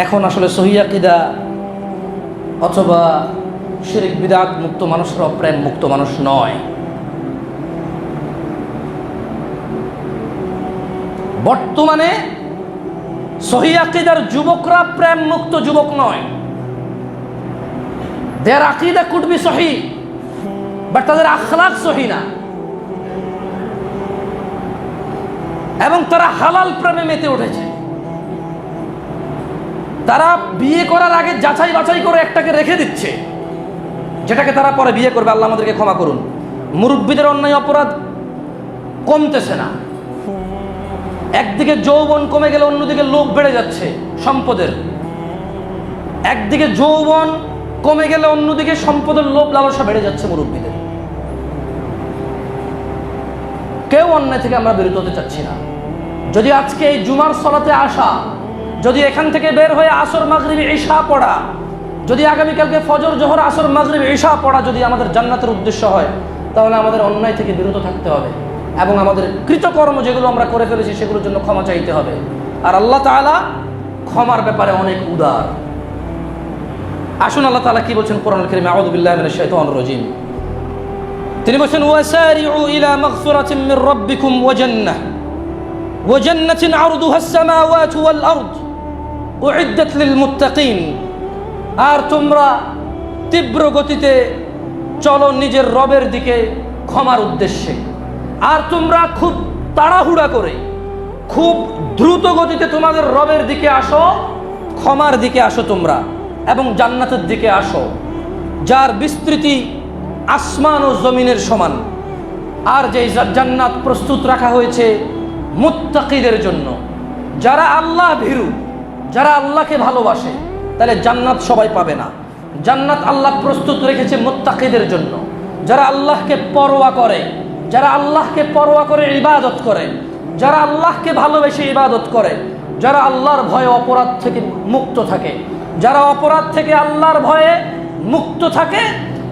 এখন আসলে সহিয়াকিদা অথবা শিরিক বিদাত মুক্ত মানুষরা প্রেম মুক্ত মানুষ নয়। বর্তমানে সহিয়াকিদার যুবকরা প্রেম মুক্ত যুবক নয়। দেয়ার আকিদা কুটবি সহি, বাট তাদের আখলাক সহি না। এবং তারা হালাল প্রেমে মেতে উঠেছে। তারা বিয়ে করার আগে যাচাই বাছাই করে একটাকে রেখে দিচ্ছে। যেটাকে তারা পরে বিয়ে করবে, আল্লাহ আমাদেরকে ক্ষমা করুন। মুরব্বীদের অন্যায় অপরাধ কমতেছে না। একদিকে যৌবন কমে গেলে অন্যদিকে লোভ বেড়ে যাচ্ছে সম্পদের। একদিকে যৌবন কমে গেলে অন্যদিকে সম্পদের লোভ লালসা বেড়ে যাচ্ছে মুরব্বীদের। কেউ অন্যায় থেকে আমরা বিরত হতে চাচ্ছি না। যদি আজকে এই জুমার সলাতে আসা যদি এখান থেকে বের হয়ে আসর, মাগরিবি ঈশা পড়া, যদি আগামীকালকে ফজর, জোহর, আসর, মাগরিবি ঈশা পড়া যদি আমাদের জান্নাতের উদ্দেশ্য হয়, তাহলে আমাদের অন্যায় থেকে বিরত থাকতে হবে এবং আমাদের কৃতকর্ম যেগুলো আমরা করে ফেলেছি সেগুলোর জন্য ক্ষমা চাইতে হবে। আর আল্লাহ তাআলা ক্ষমার ব্যাপারে অনেক উদার। আসুন আল্লাহ তাআলা কি বলছেন কোরআন কারীমে? রাজিম। তিনি বলছেন, ওয়াসারিউ ইলা মাগফিরাতিন মির রাব্বিকুম ওয়া জান্নাহ। ওয়া জান্নাতিন আরদুহা আস-সামাওয়াতু ওয়াল আরদ। উইদ্দাত লিল মুত্তাকিন আর তোমরা তীব্র গতিতে চলো নিজের রবের দিকে ক্ষমার উদ্দেশ্যে। আর তোমরা খুব তাড়াহুড়া করে, খুব দ্রুত গতিতে তোমাদের রবের দিকে আসো, ক্ষমার দিকে আসো তোমরা এবং জান্নাতের দিকে আসো, যার বিস্তৃতি আসমান ও জমিনের সমান। আর যে জান্নাত প্রস্তুত রাখা হয়েছে মুত্তাকিদের জন্য, যারা আল্লাহ ভীরু যারা আল্লাহকে ভালোবাসে, তাহলে জান্নাত সবাই পাবে না। জান্নাত আল্লাহ প্রস্তুত রেখেছে মুত্তাকিদের জন্য। যারা আল্লাহকে পরোয়া করে, যারা আল্লাহকে পরোয়া করে ইবাদত করে, যারা আল্লাহকে ভালোবেসে ইবাদত করে, যারা আল্লাহর ভয়ে অপরাধ থেকে মুক্ত থাকে, যারা অপরাধ থেকে আল্লাহর ভয়ে মুক্ত থাকে,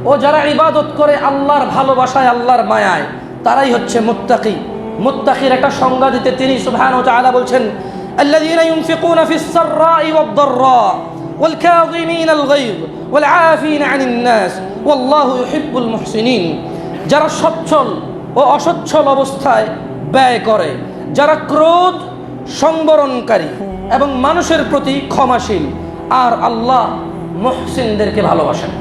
ও যারা ইবাদত করে আল্লাহর ভালোবাসায়, আল্লাহর মায়ায়, তারাই হচ্ছে মুত্তাকি। মুত্তাকির একটা সংজ্ঞা দিতে তিনি ওয়া তাআলা বলছেন الذين ينفقون في السراء والضراء والكاظمين الغيظ والعافين عن الناس والله يحب المحسنين যারা সচ্ছল ও অসচ্ছল অবস্থায় ব্যয় করে যারা ক্রোধ সংবরণকারী এবং মানুষের প্রতি ক্ষমাশীল আর আল্লাহ মুহসিনদেরকে ভালোবাসেন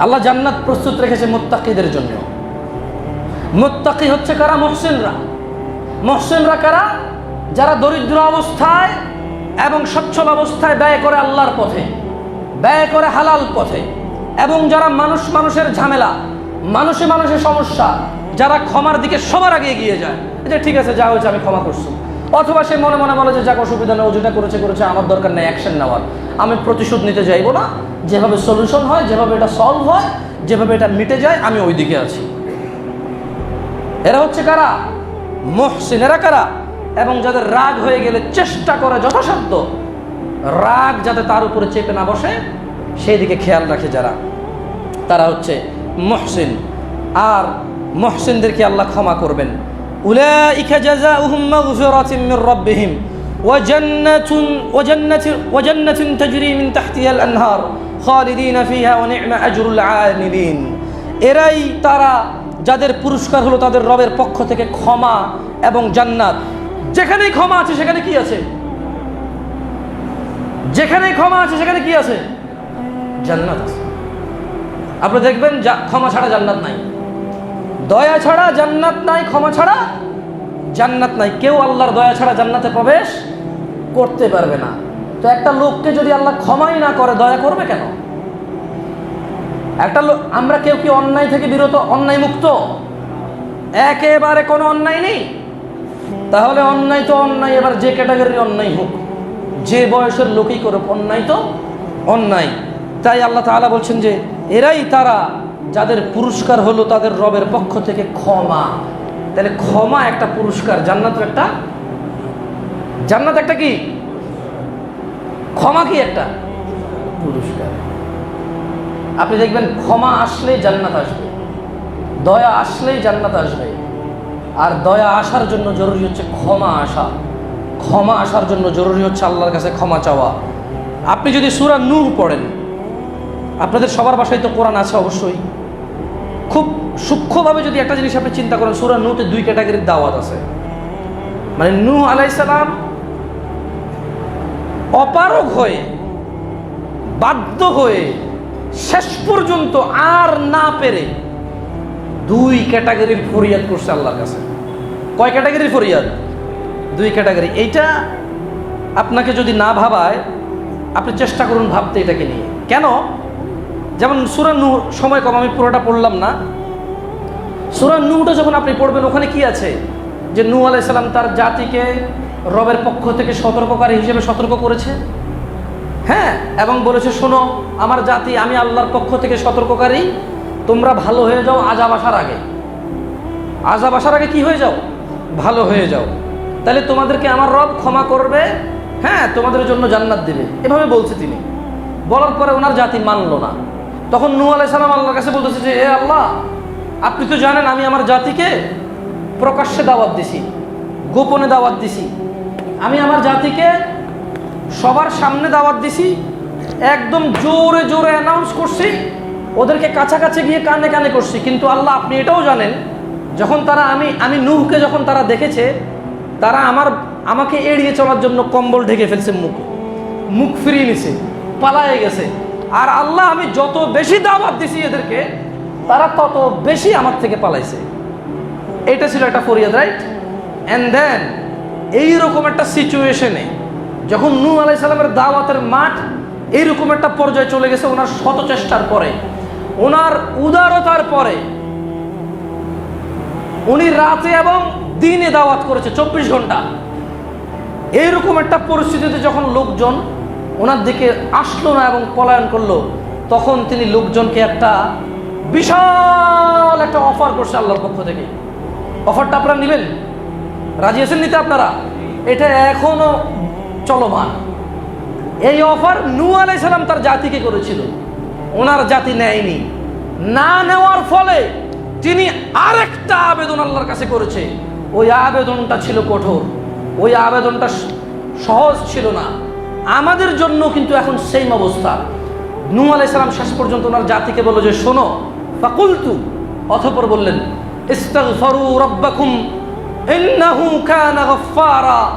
আল্লাহ জান্নাত প্রস্তুত রেখেছে মোত্তাকিদের জন্য মোত্তাকি হচ্ছে কারা মহসিনরা মহসিনরা কারা যারা দরিদ্র অবস্থায় এবং সচ্ছল অবস্থায় ব্যয় করে আল্লাহর পথে, ব্যয় করে হালাল পথে, এবং যারা মানুষ মানুষের ঝামেলা, মানুষে মানুষের সমস্যা, যারা ক্ষমার দিকে সবার আগে এগিয়ে যায় যে ঠিক আছে, যা হয়েছে আমি ক্ষমা করছি। অথবা সে মনে মনে বলে যে, যাক, অসুবিধা নেই যেটা করেছে করেছে, আমার দরকার নেই অ্যাকশন নেওয়ার। আমি প্রতিশোধ নিতে যাইবো না। যেভাবে সলিউশন হয়, যেভাবে এটা সলভ হয়, যেভাবে এটা মিটে যায়, আমি ওই দিকে আছি। এরা হচ্ছে কারা? মহসিন এরা কারা? এবং যাদের রাগ হয়ে গেলে চেষ্টা করে যথাসাধ্য রাগ যাতে তার উপরে চেপে না বসে সেই দিকে খেয়াল রাখে যারা তারা হচ্ছে মহসিন আর মহসিনদেরকে আল্লাহ ক্ষমা করবেন উলাইকা জাযাউহুম মাগফিরাতুম মির রাব্বিহিম وجنة وجنة وجنة تجري من تحتها الأنهار خالدين فيها ونعم أجر العاملين এরাই তারা যাদের পুরস্কার হলো তাদের রবের পক্ষ থেকে ক্ষমা এবং জান্নাত যেখানেই ক্ষমা আছে, সেখানে কি আছে? যেখানেই ক্ষমা আছে, সেখানে কি আছে? জান্নাত আছে। আপনি দেখবেন ক্ষমা ছাড়া জান্নাত নাই। দয়া ছাড়া জান্নাত নাই, ক্ষমা ছাড়া জান্নাত নাই। কেউ আল্লাহর দয়া ছাড়া জান্নাতে প্রবেশ করতে পারবে না। তো একটা লোককে যদি আল্লাহ ক্ষমাই না করে, দয়া করবে কেন? একটা লোক, আমরা কেউ কি অন্যায় থেকে বিরত অন্যায় মুক্ত একেবারে কোনো অন্যায় নেই। তাহলে অন্যায় তো অন্যায় এবার যে ক্যাটাগরির অন্যায় হোক যে বয়সের লোকই করুক অন্যায় তো অন্যায়। তাই আল্লাহ তাআলা বলছেন যে এরাই তারা যাদের পুরস্কার হলো তাদের রবের পক্ষ থেকে ক্ষমা। তাহলে ক্ষমা একটা পুরস্কার জান্নাত একটা জান্নাত একটা কি? ক্ষমা কি একটা? পুরস্কার। আপনি দেখবেন ক্ষমা আসলেই জান্নাত আসবে দয়া আসলেই জান্নাত আসবে। আর দয়া আসার জন্য জরুরি হচ্ছে ক্ষমা আসা। ক্ষমা আসার জন্য জরুরি হচ্ছে আল্লাহর কাছে ক্ষমা চাওয়া। আপনি যদি সুরা নূর পড়েন, আপনাদের সবার বাসায় তো কোরআন আছে অবশ্যই। খুব সূক্ষ্মভাবে যদি একটা জিনিস আপনি চিন্তা করেন, সুরা নূতে দুই ক্যাটাগরির দাওয়াত আছে। মানে নূ আলাইসালাম অপারগ হয়ে, বাধ্য হয়ে, শেষ পর্যন্ত আর না পেরে দুই ক্যাটাগরির ফরিয়াদ করছে আল্লাহর কাছে। কয় ক্যাটাগরির ফরিয়াদ দুই ক্যাটাগরি এইটা আপনাকে যদি না ভাবায়, আপনি চেষ্টা করুন ভাবতে এটাকে নিয়ে। কেন? যেমন সুরা নূহ, সময় কম, আমি পুরোটা পড়লাম না। সুরা নূহটা যখন আপনি পড়বেন, ওখানে কি আছে? যে নূহ আলাইসাল্লাম তার জাতিকে রবের পক্ষ থেকে সতর্ককারী হিসেবে সতর্ক করেছে। হ্যাঁ এবং বলেছে, শোনো, আমার জাতি, আমি আল্লাহর পক্ষ থেকে সতর্ককারী। তোমরা ভালো হয়ে যাও আজাব আসার আগে। আজাব আসার আগে কি হয়ে যাও? ভালো হয়ে যাও। তাহলে তোমাদেরকে আমার রব ক্ষমা করবে হ্যাঁ তোমাদের জন্য জান্নাত দিবে। এভাবে বলছে তিনি। বলার পরে ওনার জাতি মানলো না। তখন নূ আলাই সালাম আল্লাহর কাছে বলতেছে যে, এ আল্লাহ, আপনি তো জানেন আমি আমার জাতিকে প্রকাশ্যে দাওয়াত দিছি, গোপনে দাওয়াত দিছি। আমি আমার জাতিকে সবার সামনে দাওয়াত দিছি, একদম জোরে জোরে অ্যানাউন্স করছি, ওদেরকে কাছাকাছি গিয়ে কানে কানে করছি। কিন্তু আল্লাহ, আপনি এটাও জানেন যখন তারা আমি আমি নুহকে যখন তারা দেখেছে, তারা আমার, আমাকে এড়িয়ে চলার জন্য কম্বল ঢেকে ফেলছে মুখ। মুখ ফিরিয়ে নিছে, পালায়ে গেছে। আর আল্লাহ, আমি যত বেশি দাওয়াত দিছি এদেরকে, তারা তত বেশি আমার থেকে পালাইছে। এটা ছিল একটা ফরিয়াদ রাইট অ্যান্ড দেন এইরকম একটা সিচুয়েশনে যখন নূ আলাই সালামের দাওয়াতের মাঠ এইরকম একটা পর্যায়ে চলে গেছে, ওনার শত চেষ্টার পরে, ওনার উদারতার পরে উনি রাতে এবং দিনে দাওয়াত করেছে চব্বিশ ঘণ্টা। এইরকম একটা পরিস্থিতিতে যখন লোকজন ওনার দিকে আসলো না এবং পলায়ন করল, তখন তিনি লোকজনকে একটা বিশাল একটা অফার করছে আল্লাহর পক্ষ থেকে। অফারটা আপনারা নেবেন? রাজি আছেন নিতে আপনারা? এটা এখনও চলমান। এই অফার নূ সালাম তার জাতিকে করেছিল। ওনার জাতি নেয়নি। না নেওয়ার ফলে তিনি আরেকটা আবেদন আল্লাহর কাছে করেছে, ওই আবেদনটা ছিল কঠোর, ওই আবেদনটা সহজ ছিল না। আমাদের জন্য কিন্তু এখন সেম অবস্থা। নূ আলাই সালাম শেষ পর্যন্ত ওনার জাতিকে বলল যে, শোনো। ফাকুলতু, অথপর বললেন, ইস্তাগফারু রাব্বাকুম, ইন্নাহু কানা গফফারা।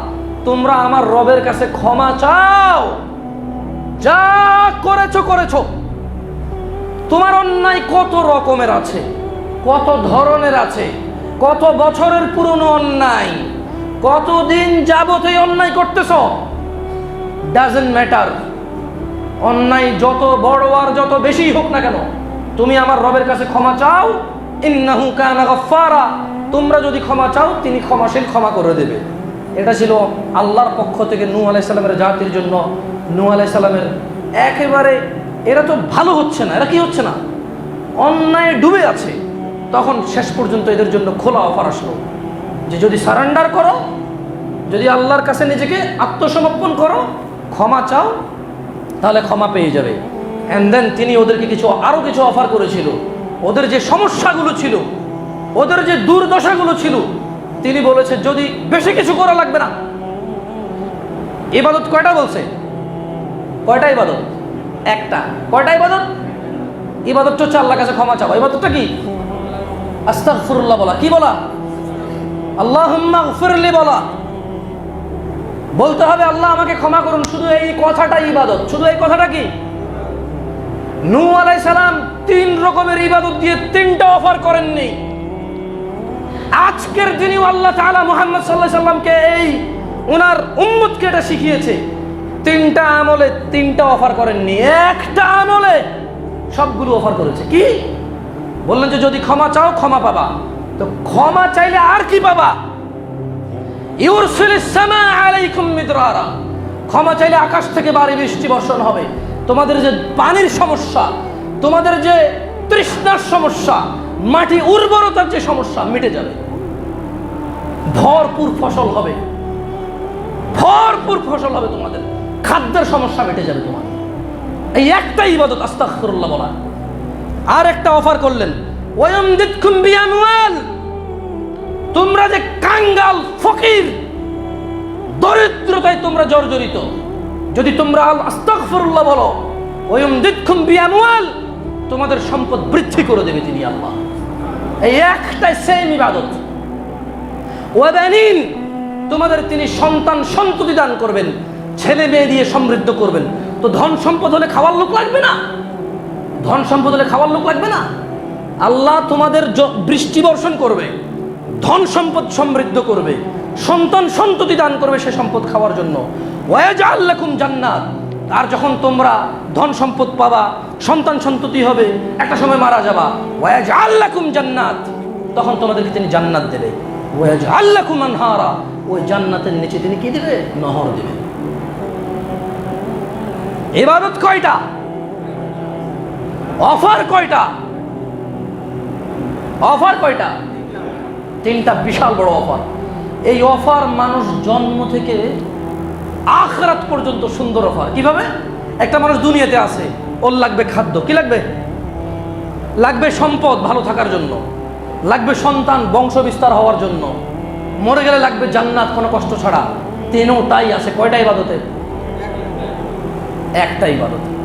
তোমরা আমার রবের কাছে ক্ষমা চাও। যা করেছ করেছ। তোমার অন্যায় কত রকমের আছে? কত ধরনের আছে, কত বছরের পুরনো অন্যায়, কতদিন যাবত এই অন্যায় করতেছ? ডাজেন্ট ম্যাটার অন্যায় যত বড় আর যত বেশি হোক না কেন, তুমি আমার রবের কাছে ক্ষমা চাও। ইন্নাহু কানা গফফারা। তোমরা যদি ক্ষমা চাও, তিনি ক্ষমাশীল ক্ষমা করে দেবে। এটা ছিল আল্লাহর পক্ষ থেকে নূ আলাইসাল্লামের জাতির জন্য। নূ আলাইসাল্লামের একেবারে, এরা তো ভালো হচ্ছে না, এরা কি হচ্ছে না? অন্যায় ডুবে আছে। তখন শেষ পর্যন্ত এদের জন্য খোলা অফার আসলো যে যদি সারেন্ডার করো, যদি আল্লাহর কাছে নিজেকে আত্মসমর্পণ করো, ক্ষমা চাও, তাহলে ক্ষমা পেয়ে যাবে। অ্যান্ড দেন তিনি ওদেরকে কিছু আরও কিছু অফার করেছিল। ওদের যে সমস্যাগুলো ছিল, ওদের যে দুর্দশাগুলো ছিল, তিনি বলেছে, যদি বেশি কিছু করা লাগবে না। ইবাদত কয়টা বলছে? কয়টা ইবাদত? একটা। কয়টা ইবাদত? ইবাদতটা হচ্ছে আল্লাহর কাছে ক্ষমা চাওয়া। ইবাদতটা কি? আস্তাগফিরুল্লাহ বলা। কি বলা? আল্লাহুম্মা গফিরলি বলা। বলতে হবে, আল্লাহ আমাকে ক্ষমা করুন। শুধু এই কথাটা ইবাদত। শুধু এই কথাটা কি? নূ আলাই সালাম তিন রকমের ইবাদত দিয়ে তিনটা অফার করেননি। আজকের দিনেও আল্লাহ তাআলা মুহাম্মদ সাল্লাহ সাল্লামকে এই ওনার উম্মতকে এটা শিখিয়েছে। তিনটা আমলে তিনটা অফার করেননি। একটা আমলে সবগুলো অফার করেছে। কি? বললেন যে যদি ক্ষমা চাও, ক্ষমা পাবা। তো ক্ষমা চাইলে আর কি পাবা? ক্ষমা চাইলে আকাশ থেকে বাড়ি বৃষ্টি বর্ষণ হবে। তোমাদের যে পানির সমস্যা, তোমাদের যে তৃষ্ণার সমস্যা, মাটি উর্বরতার যে সমস্যা মিটে যাবে। ভরপুর ফসল হবে। ভরপুর ফসল হবে তোমাদের। খাদ্যের সমস্যা মিটে যাবে তোমার এই একটাই ইবাদত, আস্তাগফিরুল্লাহ বলা। আর একটা অফার করলেন। তোমরা যে কাঙ্গাল, ফকির, দরিদ্রতায় তোমরা জর্জরিত, যদি তোমরা আল আস্তাগফিরুল্লাহ বলো ওয়ুম দিক্ষুম বিআমওয়াল, তোমাদের সম্পদ বৃদ্ধি করে দেবে তিনি আল্লাহ। এই একটাই সেম ইবাদত। ওয়াবানিন তোমাদের তিনি সন্তান সন্ততি দান করবেন, ছেলে মেয়ে দিয়ে সমৃদ্ধ করবেন। তো ধন সম্পদ হলে খাওয়ার লোক লাগবে না? ধন সম্পদ হলে খাওয়ার লোক লাগবে না? আল্লাহ তোমাদের বৃষ্টি বর্ষণ করবে, ধন সম্পদ সমৃদ্ধ করবে, সন্তান সন্ততি দান করবে সে সম্পদ খাওয়ার জন্য। ওয়াজাল্লাকুম জান্নাত। আর যখন তোমরা ধন সম্পদ পাবা, সন্তান সন্ততি হবে, একটা সময় মারা যাবা। ওয়াজাল্লাকুম জান্নাত। তখন তোমাদেরকে তিনি জান্নাত দেবে। ওয়াজাল্লাকুম আনহারা। ওই জান্নাতের নিচে তিনি কি দেবে? নহর দেবে। ইবাদত কয়টা? অফার কয়টা? অফার কয়টা? তিনটা বিশাল বড় অফার। এই অফার মানুষ জন্ম থেকে আখরাত পর্যন্ত সুন্দর অফার। কীভাবে? একটা মানুষ দুনিয়াতে আছে, ওর লাগবে খাদ্য। কি লাগবে? লাগবে সম্পদ ভালো থাকার জন্য। লাগবে সন্তান বংশ বিস্তার হওয়ার জন্য। মরে গেলে লাগবে জান্নাত, কোনো কষ্ট ছাড়া। তিনও তাই আছে, কয়টা ইবাদতে একটা ইবাদত।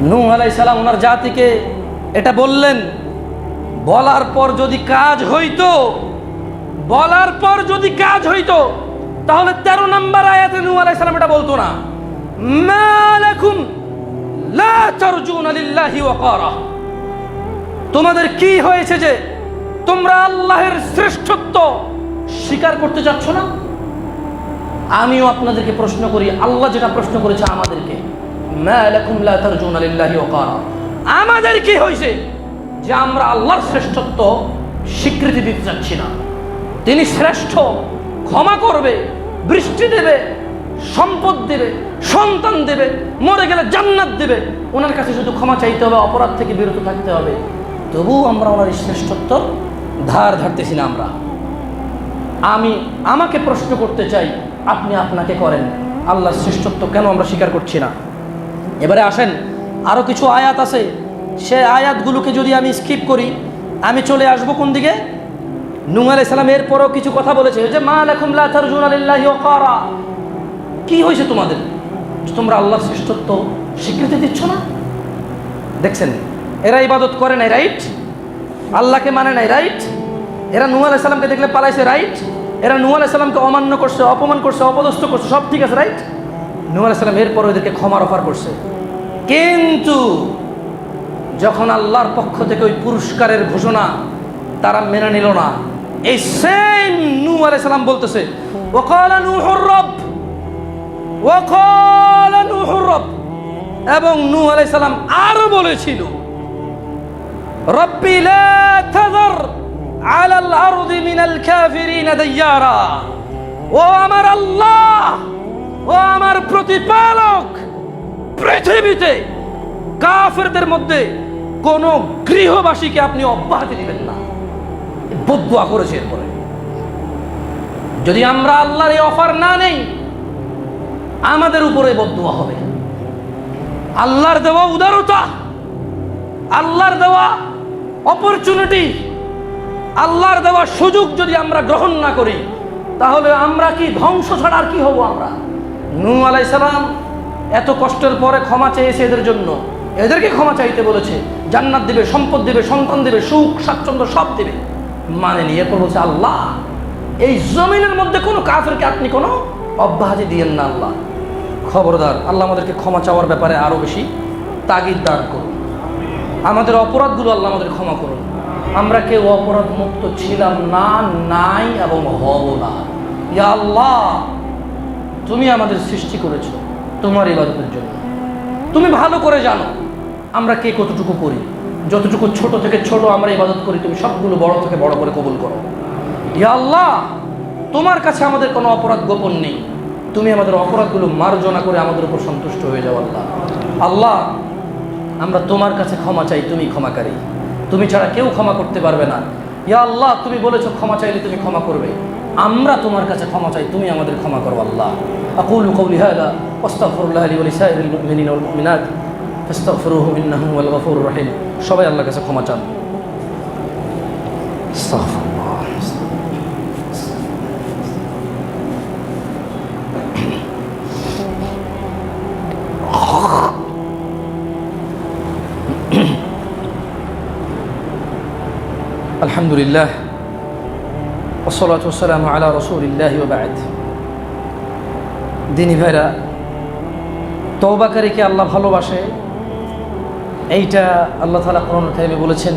নূহ আলাই সালাম ওনার জাতিকে এটা বললেন, বলার পর যদি কাজ হইতো, বলার পর যদি কাজ হইতো, তাহলে তেরো নম্বর আয়াতে নূহ আলাই সালাম এটা বলতো না লা তোমাদের কি হয়েছে যে তোমরা আল্লাহের শ্রেষ্ঠত্ব স্বীকার করতে চাচ্ছ না? আমিও আপনাদেরকে প্রশ্ন করি, আল্লাহ যেটা প্রশ্ন করেছে আমাদেরকে। আমাদের কি হয়েছে যে আমরা আল্লাহর শ্রেষ্ঠত্ব স্বীকৃতি দিতে চাচ্ছি না। তিনি শ্রেষ্ঠ, ক্ষমা করবে, বৃষ্টি দেবে, সম্পদ দেবে, সন্তান দেবে, মরে গেলে জান্নাত দেবে। ওনার কাছে শুধু ক্ষমা চাইতে হবে, অপরাধ থেকে বিরত থাকতে হবে। তবুও আমরা ওনার শ্রেষ্ঠত্ব ধার ধারতেছি না আমরা। আমি আমাকে প্রশ্ন করতে চাই, আপনি আপনাকে করেন। আল্লাহর শ্রেষ্ঠত্ব কেন আমরা স্বীকার করছি না? এবারে আসেন আরও কিছু আয়াত আছে। সে আয়াতগুলোকে যদি আমি স্কিপ করি, আমি চলে আসব কোন দিকে? নুহ আলাইহিস সালাম এরপরও কিছু কথা বলেছে, যে মা লাকুম লা তারজুনা লিল্লাহি ওয়াকারা। কি হয়েছে তোমাদের? তোমরা আল্লাহর শ্রেষ্ঠত্ব স্বীকৃতি দিচ্ছ না? দেখছেন, এরা ইবাদত করে নাই রাইট আল্লাহকে মানে নাই রাইট এরা নূহ আলাইহিস সালামকে দেখলে পালাইছে রাইট এরা নূহ আলাইহিস সালামকে অমান্য করছে, অপমান করছে, অপদস্থ করছে, সব ঠিক আছে রাইট নূহ আলাইহিস সালাম এরপর ওদেরকে ক্ষমার অফার করছে। কিন্তু যখন আল্লাহর পক্ষ থেকে ওই পুরস্কারের ঘোষণা তারা মেনে নিল না, এই সেম নু আলাইহিস সালাম বলতেছে এবং নূহ আলাইহিস সালাম আরও বলেছিল, রব্বি লা তাযার আলাল আরদি মিনাল কাফিরিন দাইয়ারা ও আমার আল্লাহ, ও আমার প্রতিপালক পৃথিবীতে কাফেরদের মধ্যে কোন গৃহবাসীকে আপনি অব্যাহতি দিবেন না। বদুয়া করেছে এরপরে। যদি আমরা আল্লাহর এই অফার না নেই, আমাদের উপরে বদুয়া হবে। আল্লাহর দেওয়া উদারতা, আল্লাহর দেওয়া অপরচুনিটি আল্লাহর দেওয়া সুযোগ যদি আমরা গ্রহণ না করি, তাহলে আমরা কি ধ্বংস ছাড়া আর কি হব আমরা? নূ আলাইসালাম এত কষ্টের পরে ক্ষমা চেয়েছে এদের জন্য। এদেরকে ক্ষমা চাইতে বলেছে, জান্নাত দিবে, সম্পদ দিবে, সন্তান দিবে, সুখ, স্বাচ্ছন্দ্য সব দিবে। মানে নিয়ে এরপর বলছে আল্লাহ, এই জমিনের মধ্যে কোনো কাফেরকে আপনি কোনো অব্যাহতি দিয়েন না আল্লাহ। খবরদার, আল্লাহ আমাদেরকে ক্ষমা চাওয়ার ব্যাপারে আরও বেশি তাগিদ দান করুন। আমাদের অপরাধগুলো আল্লাহ আমাদের ক্ষমা করুন। আমরা কেউ অপরাধ মুক্ত ছিলাম না, নাই এবং হব না। আল্লাহ, তুমি আমাদের সৃষ্টি করেছ। তোমার ইবাদতের জন্য। তুমি ভালো করে জানো আমরা কে কতটুকু করি। যতটুকু ছোট থেকে ছোট আমরা ইবাদত করি, তুমি সবগুলো বড় থেকে বড় করে কবুল করো। ইয়া আল্লাহ, তোমার কাছে আমাদের কোনো অপরাধ গোপন নেই। তুমি আমাদের অপরাধগুলো মার্জনা করে আমাদের উপর সন্তুষ্ট হয়ে যাও আল্লাহ। আল্লাহ, আমরা তোমার কাছে ক্ষমা চাই, তুমি ক্ষমাকারী। তুমি ছাড়া কেউ ক্ষমা করতে পারবে না। ইয়া আল্লাহ, তুমি বলেছ ক্ষমা চাইলে তুমি ক্ষমা করবে। আমরা তোমার কাছে ক্ষমা চাই, তুমি আমাদের ক্ষমা করো, আল্লাহ। আকুল কৌলি হাদা ওস্তাফরুল্লাহ আলী আলী সাহেব মিনিন মিনাদ ফেস্তাফরুহ মিন্নাহ সবাই আল্লাহ কাছে ক্ষমা চান। আলহামদুলিল্লাহ। ওসলাত ওসালাম আলা রসুলিল্লাহ বায়দ দিনী ভাইরা তৌবাকারীকে আল্লাহ ভালোবাসে? এইটা আল্লাহ তালা কোরআন খাইবে বলেছেন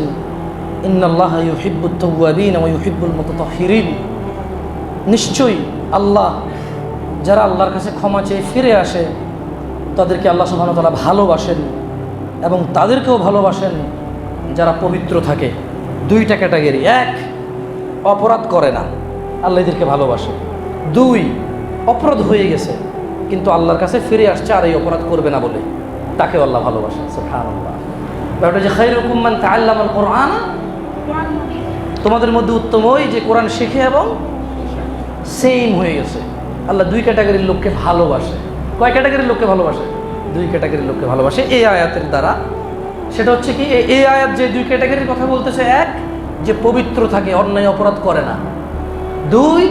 ইন্নআল্লাহ ইউহিব্বুল তৌয়াবিন ও ইউহিব্বুল নিশ্চয়ই আল্লাহ যারা আল্লাহর কাছে ক্ষমা চেয়ে ফিরে আসে, তাদেরকে আল্লাহ সুবাহতালা ভালোবাসেন এবং তাদেরকেও ভালোবাসেন যারা পবিত্র থাকে। দুইটা ক্যাটাগরি, এক অপরাধ করে না। আল্লাহ এদেরকে ভালোবাসে। দুই, অপরাধ হয়ে গেছে, কিন্তু আল্লাহর কাছে ফিরে আসছে আর এই অপরাধ করবে না বলে। তাকে আল্লাহ ভালোবাসে সুবহানাল্লাহ। ব্যাপারটা যে তাআল্লাম আল কোরআন। তোমাদের মধ্যে উত্তম ওই যে কোরআন শিখে এবং সেম হয়ে গেছে। আল্লাহ দুই ক্যাটাগরির লোককে ভালোবাসে। কয় ক্যাটাগরির লোককে ভালোবাসে? দুই ক্যাটাগরির লোককে ভালোবাসে। এই আয়াতের দ্বারা। সেটা হচ্ছে কি এ- আয়াত যে দুই ক্যাটাগরির কথা বলতেছে, এক যে পবিত্র থাকে, অন্যায় অপরাধ করে না। দুই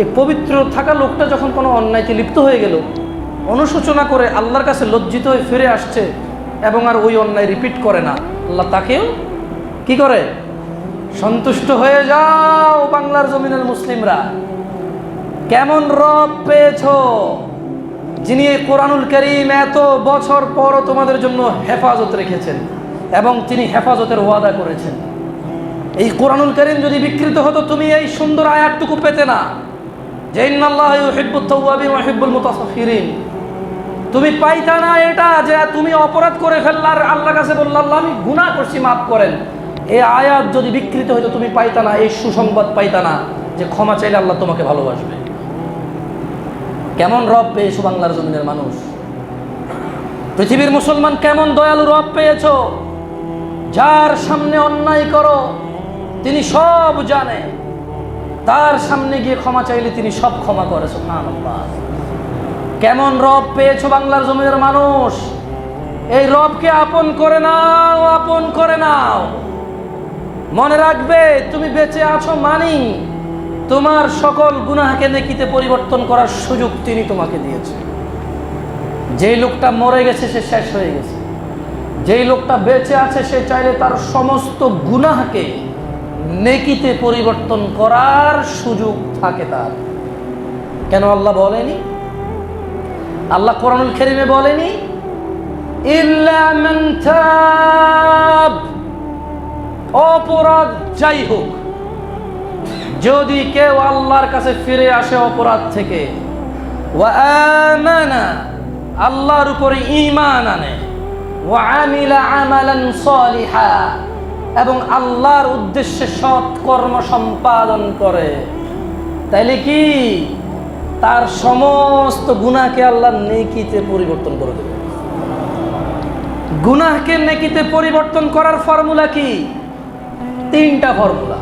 এই পবিত্র থাকা লোকটা যখন কোনো অন্যায়কে লিপ্ত হয়ে গেল, অনুশোচনা করে আল্লাহর কাছে লজ্জিত হয়ে ফিরে আসছে এবং আর ওই অন্যায় রিপিট করে না। আল্লাহ তাকেও কি করে? সন্তুষ্ট হয়ে যাও বাংলার জমিনের মুসলিমরা। কেমন রব পেয়েছ যিনি এই কোরআনুল করিম এত বছর পরও তোমাদের জন্য হেফাজত রেখেছেন এবং তিনি হেফাজতের ওয়াদা করেছেন। এই কোরআনুল করিম যদি বিকৃত হতো, তুমি এই সুন্দর আয়াতটুকু পেতে না। যে ইউহিব্বুল মুতাসাফফিরিন। তুমি পাইতা না এটা যে তুমি অপরাধ করে ফেললা আর আল্লাহর কাছে বললা, আল্লাহ, আমি গুনাহ করছি, মাফ করেন। এই আয়াত যদি বিকৃত হইতো, তুমি পাইতা না, এই সুসংবাদ পাইতা না যে ক্ষমা চাইলে আল্লাহ তোমাকে ভালোবাসবে। কেমন রব পেয়েছ বাংলার জমিনের মানুষ? পৃথিবীর মুসলমান কেমন দয়ালু রব পেয়েছ? যার সামনে অন্যায় করো তিনি সব জানে। তার সামনে গিয়ে ক্ষমা চাইলে তিনি সব ক্ষমা করে কেমন রব পেয়েছ বাংলার জমিনের মানুষ? এই রবকে আপন করে নাও, আপন করে নাও। মনে রাখবে, তুমি বেঁচে আছো মানি, তোমার সকল গুনাহকে নেকিতে পরিবর্তন করার সুযোগ তিনি তোমাকে দিয়েছে। যেই লোকটা মরে গেছে, সে শেষ হয়ে গেছে। যেই লোকটা বেঁচে আছে, সে চাইলে তার সমস্ত গুনাহকে নেকিতে পরিবর্তন করার সুযোগ থাকে তার। কেন আল্লাহ বলেনি? আল্লাহ কোরআনুল খেরিমে বলেনি অপরাধ যাই হোক, যদি কেউ আল্লাহর কাছে ফিরে আসে অপরাধ থেকে আল্লাহর উপরে ইমান আনে, ওয়া আমিলা আমালান সলিহা। এবং আল্লাহর উদ্দেশ্যে সৎ কর্ম সম্পাদন করে। তাইলে কি? তার সমস্ত গুনাহকে আল্লাহ নেকিতে পরিবর্তন করে দেবে। গুনাহকে নেকিতে পরিবর্তন করার ফর্মুলা কি? তিনটা ফর্মুলা।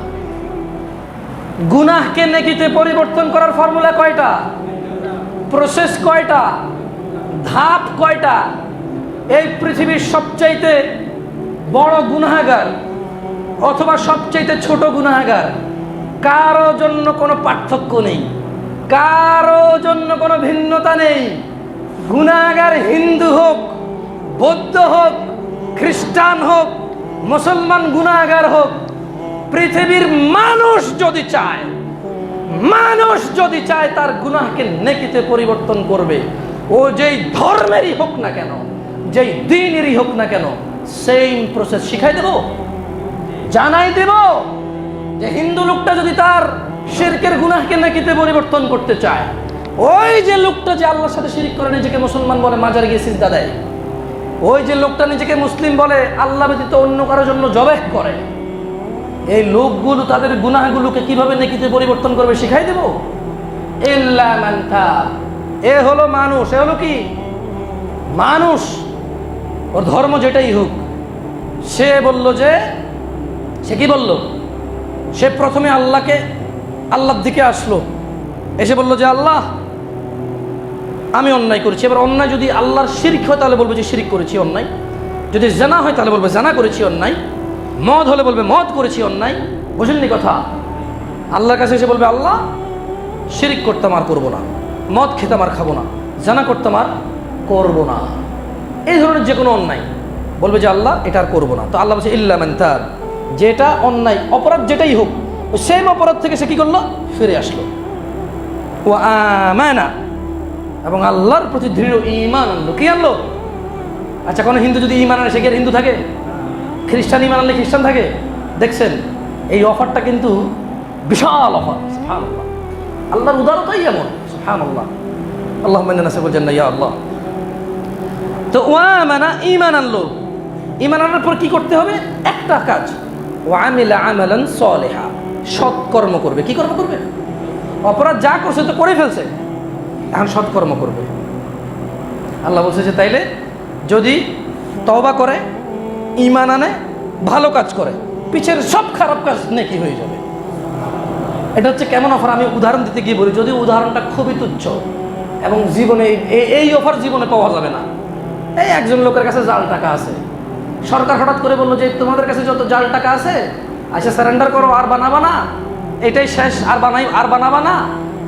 গুনাহকে নেকিতে পরিবর্তন করার ফর্মুলা কয়টা? প্রসেস কয়টা? ধাপ কয়টা? এই পৃথিবীর সবচাইতে বড় গুনাহাগার অথবা সবচাইতে ছোট গুনাহাগার। কারও জন্য কোনো পার্থক্য নেই। কারও জন্য কোনো ভিন্নতা নেই। গুণাগার হিন্দু হোক, বৌদ্ধ হোক, খ্রিস্টান হোক, মুসলমান গুনাহাগার হোক, পৃথিবীর মানুষ যদি চায়, মানুষ যদি চায় তার গুনাহকে নেকিতে পরিবর্তন করবে। ও যেই ধর্মেরই হোক না কেন, যেই দিনেরই হোক না কেন সেম প্রসেস শিখাই দেব? জানাই দেব যে হিন্দু লোকটা যদি তার শিরকের গুনাহকে নেকিতে পরিবর্তন করতে চায়, ওই যে লোকটা যে আল্লাহর সাথে শিরিক করে নিজেকে মুসলমান বলে মাজার গিয়ে সিজদা দেয়, ওই যে লোকটা নিজেকে মুসলিম বলে আল্লাহ ব্যতীত অন্য কারোর জন্য জবেহ করে, এই লোকগুলো তাদের গুনাহগুলোকে কীভাবে নেকিতে পরিবর্তন করবে শিখাই দেব? এ হলো মানুষ, এ হলো কি? মানুষ, ওর ধর্ম যেটাই হোক, সে বলল যে সে কি বলল? সে প্রথমে আল্লাহকে আল্লাহর দিকে আসলো। এসে বলল যে, আল্লাহ, আমি অন্যায় করেছি। এবার অন্যায় যদি আল্লাহর শিরিক হয়, তাহলে বলব যে, শিরিক করেছি অন্যায়। যদি জানা হয়, তাহলে বলবে, জানা করেছি অন্যায়। মদ হলে বলবে, মদ করেছি অন্যায়। বুঝলেননি কথা? আল্লাহর কাছে এসে বলবে, আল্লাহ, শিরিক করতাম আর করব না। মদ খেতাম আর খাব না। জানা করতাম আর করব না। এই ধরনের যে কোনো অন্যায়। বলবে যে, আল্লাহ, এটা আর করব না। তো আল্লাহ বলছে, ইল্লা মান তাব। যেটা অন্যায়, অপরাধ যেটাই হোক সেম অপরাধ থেকে সে কি করল? ফিরে আসলো। ও আমানা। এবং আল্লাহর প্রতি দৃঢ় ইমান আনলো। কি আনলো? আচ্ছা কোনো হিন্দু যদি ইমান আনে, সে কি হিন্দু থাকে? খ্রিস্টান ইমান আনলে খ্রিস্টান থাকে? দেখছেন, এই অফারটা কিন্তু বিশাল অফার, সুবহানাল্লাহ। আল্লাহর উদারতাই এমন, সুবহানাল্লাহ। আল্লাহ আল্লাহ মেনে বলছেন না ইয়া আল্লাহ। তো ওয়ামানা ইমান আনলো। ইমান আনার পর কি করতে হবে? একটা কাজ ওয়ামিলা আমালান সলেহা। সৎকর্ম করবে। কি কর্ম করবে? অপরাধ যা করছে তো করে ফেলছে। এখন সৎকর্ম করবে। আল্লাহ বলছে যে তাইলে যদি তওবা করে ইমান আনে, ভালো কাজ করে, পিছের সব খারাপ কাজ নেকি হয়ে যাবে। এটা হচ্ছে কেমন অফার? আমি উদাহরণ দিতে গিয়ে বলি, যদি উদাহরণটা খুবই তুচ্ছ এবং জীবনে এই অফার জীবনে পাওয়া যাবে না, এই একজন লোকের কাছে জাল টাকা আছে। সরকার হঠাৎ করে বলল যে তোমাদের কাছে যত জাল টাকা আছে আচ্ছা সারেন্ডার করো, আর বানাবা না। এটাই শেষ, আর বানাই, আর বানাবা না।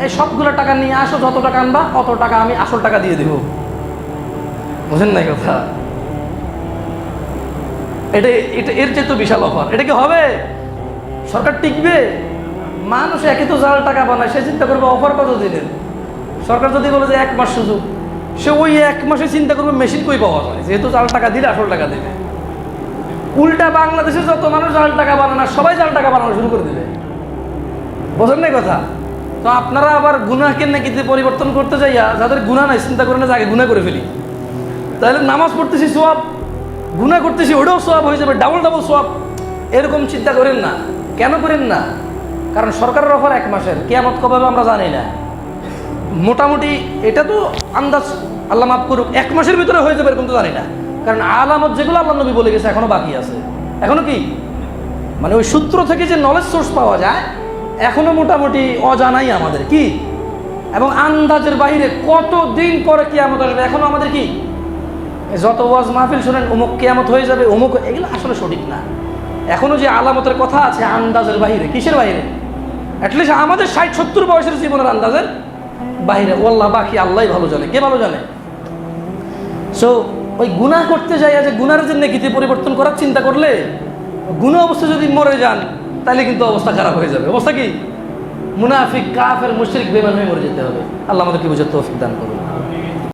এই সবগুলো টাকা নিয়ে আসো, যত টাকা আনবা, অত টাকা আমি আসল টাকা দিয়ে দেবো। বুঝেন নাই কথা? এটা এটা এর চেয়ে তো বিশাল অফার। এটা কি হবে? সরকার টিকবে? মানুষ একে তো জাল টাকা বানায়, সে চিন্তা করবে অফার কত দিনের সরকার যদি বলে যে এক মাস সুযোগ, সে ওই এক মাসে চিন্তা করবে মেশিন কই পাওয়া যায়? যেহেতু জাল টাকা দিলে আসল টাকা দেবে। উল্টা বাংলাদেশে যত মানুষ জাল টাকা বানানো, সবাই জাল টাকা বানানো শুরু করে দেবে। বোঝেন নাই কথা? তো আপনারা আবার গুনাকে নাকি পরিবর্তন করতে যাইয়া, যাদের গুণা নাই, চিন্তা করে না আগে গুণা করে ফেলি। তাহলে নামাজ পড়তেছি সোয়াব গুণা করতেছি ওটাও সোয়াব হয়ে যাবে ডাবল ডাবল সোয়াব। এরকম চিন্তা করেন না। কেন করেন না? কারণ সরকারের অফার এক মাসের, কেয়ামত কবে আমরা জানি না। মোটামুটি এটা তো আন্দাজ, আল্লাহ মাফ করুক, এক মাসের ভিতরে হয়ে যাবে এরকম তো জানি না। কারণ আলামত যেগুলো আল্লাহ নবী বলে গেছে এখনও বাকি আছে। এখনও কি? মানে ওই সূত্র থেকে যে নলেজ সোর্স পাওয়া যায়, এখনও মোটামুটি অজানাই আমাদের। কি? এবং আন্দাজের বাইরে কত দিন পরে কেয়ামত আসবে? এখনও আমাদের কি? যত ওয়াজ মাহফিল শোনেন, অমুক কেয়ামত হয়ে যাবে, অমুক এগুলো আসলে সঠিক না। এখনও যে আলামতের কথা আছে আন্দাজের বাইরে কিসের বাইরে অ্যাটলিস্ট আমাদের ষাট, সত্তর বয়সের জীবনের আন্দাজের বাইরে ওল্লাহ বাকি আল্লাহ ভালো জানে। কে ভালো জানে? সো ওই গুণা করতে যাই যে গুনার জন্য গীতি পরিবর্তন করার চিন্তা করলে? গুণা অবস্থা যদি মরে যান, তাহলে কিন্তু অবস্থা খারাপ হয়ে যাবে। অবস্থা কি? মুনাফিক, কাফের, মুশরিক বেমান হয়ে মরে যেতে হবে। আল্লাহ আমাদেরকে বুঝে তৌফিক দান করুন।